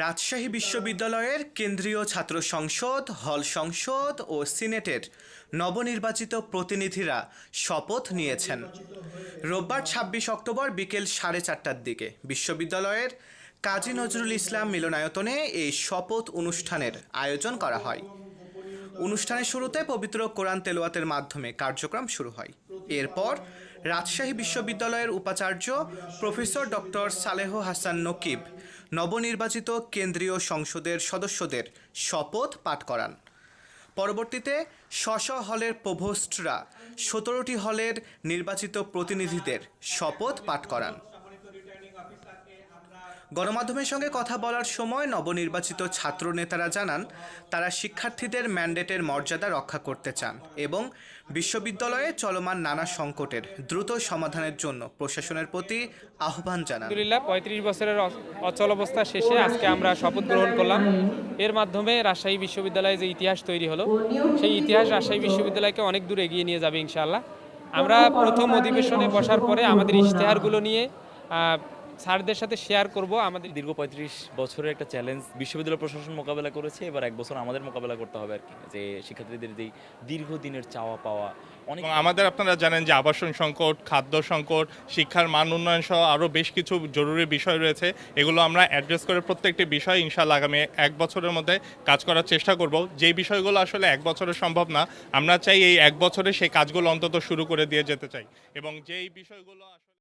রাজশাহী বিশ্ববিদ্যালয়ের কেন্দ্রীয় ছাত্র সংসদ, হল সংসদ ও সিনেটের নবনির্বাচিত প্রতিনিধিরা শপথ নিয়েছেন। রোববার ছাব্বিশ অক্টোবর বিকেল সাড়ে চারটার দিকে বিশ্ববিদ্যালয়ের কাজী নজরুল ইসলাম মিলনায়তনে এই শপথ অনুষ্ঠানের আয়োজন করা হয়। অনুষ্ঠানের শুরুতে পবিত্র কোরআন তেলোয়াতের মাধ্যমে কার্যক্রম শুরু হয়। এরপর রাজশাহী বিশ্ববিদ্যালয়ের উপাচার্য প্রফেসর ডক্টর সালেহ হাসান নকিব, নবনির্বাচিত কেন্দ্রীয় সংসদের সদস্যদের শপথ পাঠ করান। পরবর্তীতে স্ব হলের প্রভোস্টরা সতেরোটি হলের নির্বাচিত প্রতিনিধিদের শপথ পাঠ করান। গণমাধ্যমের সঙ্গে কথা বলার সময় নবনির্বাচিত ছাত্র নেতারা জানান, তারা শিক্ষার্থীদের ম্যান্ডেটের মর্যাদা রক্ষা করতে চান এবং বিশ্ববিদ্যালয়ে চলমান নানা সংকটের দ্রুত সমাধানের জন্য প্রশাসনের প্রতি আহ্বান জানান। আলহামদুলিল্লাহ, পঁয়ত্রিশ বছরের অচল অবস্থা শেষে আজকে আমরা শপথ গ্রহণ করলাম। এর মাধ্যমে রাজশাহী বিশ্ববিদ্যালয়ে যে ইতিহাস তৈরি হলো, সেই ইতিহাস রাজশাহী বিশ্ববিদ্যালয়কে অনেক দূর এগিয়ে নিয়ে যাবে ইনশাআল্লাহ। আমরা প্রথম অধিবেশনে বসার পরে আমাদের ইশতেহারগুলো নিয়ে স্যারদের সাথে শেয়ার করব। আমাদের দীর্ঘ পঁয়ত্রিশ বছরের একটা চ্যালেঞ্জ বিশ্ববিদ্যালয় প্রশাসন মোকাবেলা করেছে এবার এক বছর আমাদের মোকাবেলা করতে হবে আর কি। যে শিক্ষার্থীদের যেই দীর্ঘদিনের চাওয়া পাওয়া অনেক আমাদের আপনারা জানেন যে আবাসন সংকট খাদ্য সংকট শিক্ষার মান উন্নয়ন সহ আরও বেশ কিছু জরুরি বিষয় রয়েছে। এগুলো আমরা অ্যাড্রেস করে প্রত্যেকটি বিষয় ইনশাল্লাহ আগামী এক বছরের মধ্যে কাজ করার চেষ্টা করব। যেই বিষয়গুলো আসলে এক বছরে সম্ভব না আমরা চাই এই এক বছরে সেই কাজগুলো অন্তত শুরু করে দিয়ে যেতে চাই। এবং যেই বিষয়গুলো আসলে